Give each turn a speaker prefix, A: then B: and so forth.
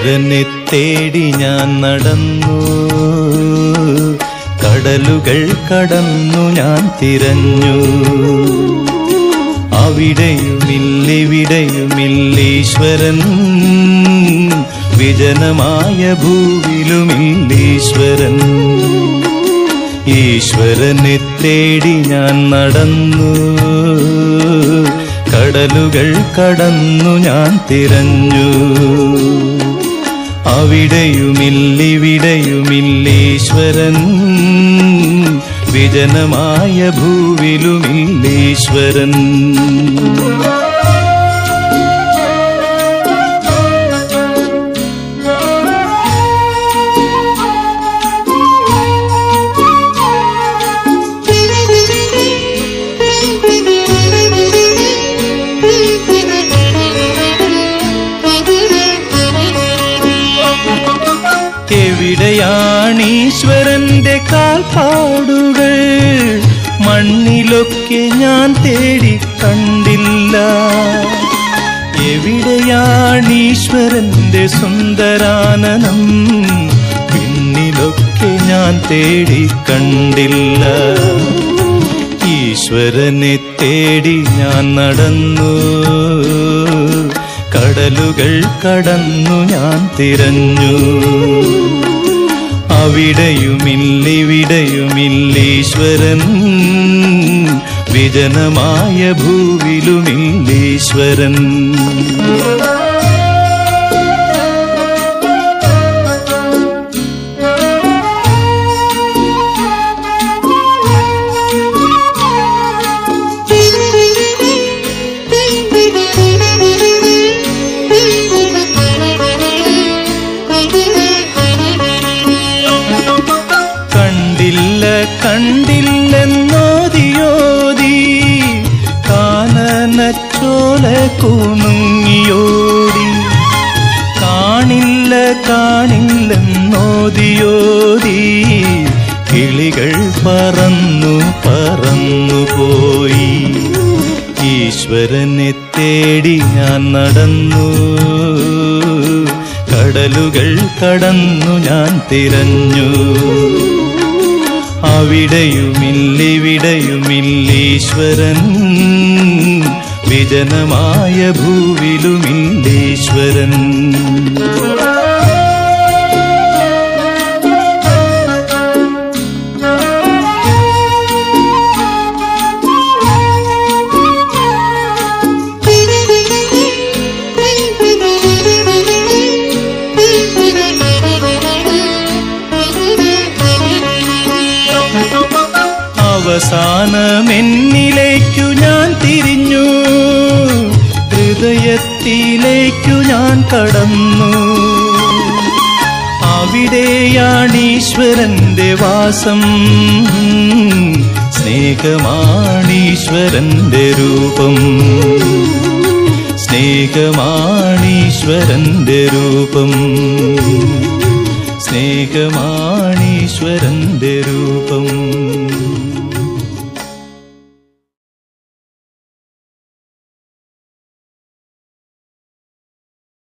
A: ഈശ്വരനെ തേടി ഞാൻ നടന്നു. കടലുകൾ കടന്നു ഞാൻ തിരഞ്ഞു. അവിടെയുമില്ലിവിടെയുമില്ലീശ്വരൻ വിജനമായ ഭൂവിലുമില്ലീശ്വരൻ ഈശ്വരനെ തേടി ഞാൻ നടന്നു. കടലുകൾ കടന്നു ഞാൻ തിരഞ്ഞു. അവിടെയുമില്ലിവിടെയുമില്ലീശ്വരൻ. വിജനമായ ഭൂവിലുമില്ലീശ്വരൻ. എവിടെയാണീശ്വരന്റെ കാൽപ്പാടുകൾ മണ്ണിലൊക്കെ ഞാൻ തേടി കണ്ടില്ല. എവിടെയാണീശ്വരന്റെ സുന്ദരാനനം? പിന്നിലൊക്കെ ഞാൻ തേടി കണ്ടില്ല. ഈശ്വരനെ തേടി ഞാൻ നടന്നു. കടലുകൾ കടന്നു ഞാൻ തിരഞ്ഞു. അവിടെയുമില്ലിവിടെയുമില്ലീശ്വരൻ വിജനമായ ഭൂവിലുമില്ലീശ്വരൻ. കണ്ടില്ലെന്നോതിയോതി കാനനച്ചോല കുണുങ്ങിയോടി കാണില്ല കാണില്ലെന്നോതിയോതി കിളികൾ പറന്നു പറന്നു പോയി. ഈശ്വരനെ തേടി ഞാൻ നടന്നു. കടലുകൾ കടന്നു ഞാൻ തിരഞ്ഞു. അവിടെയുമില്ലിവിടെയുമില്ലീശ്വരൻ വിജനമായ ഭൂവിലുമില്ലീശ്വരൻ. അവസാനമെന്നിലേക്കു ഞാൻ തിരിഞ്ഞു. ഹൃദയത്തിലേക്കു ഞാൻ കടന്നു. അവിടെയാണീശ്വരന്റെ വാസം. സ്നേഹമാണീശ്വരന്റെ രൂപം. സ്നേഹമാണീശ്വരന്റെ രൂപം. സ്നേഹമാണീശ്വരന്റെ രൂപം.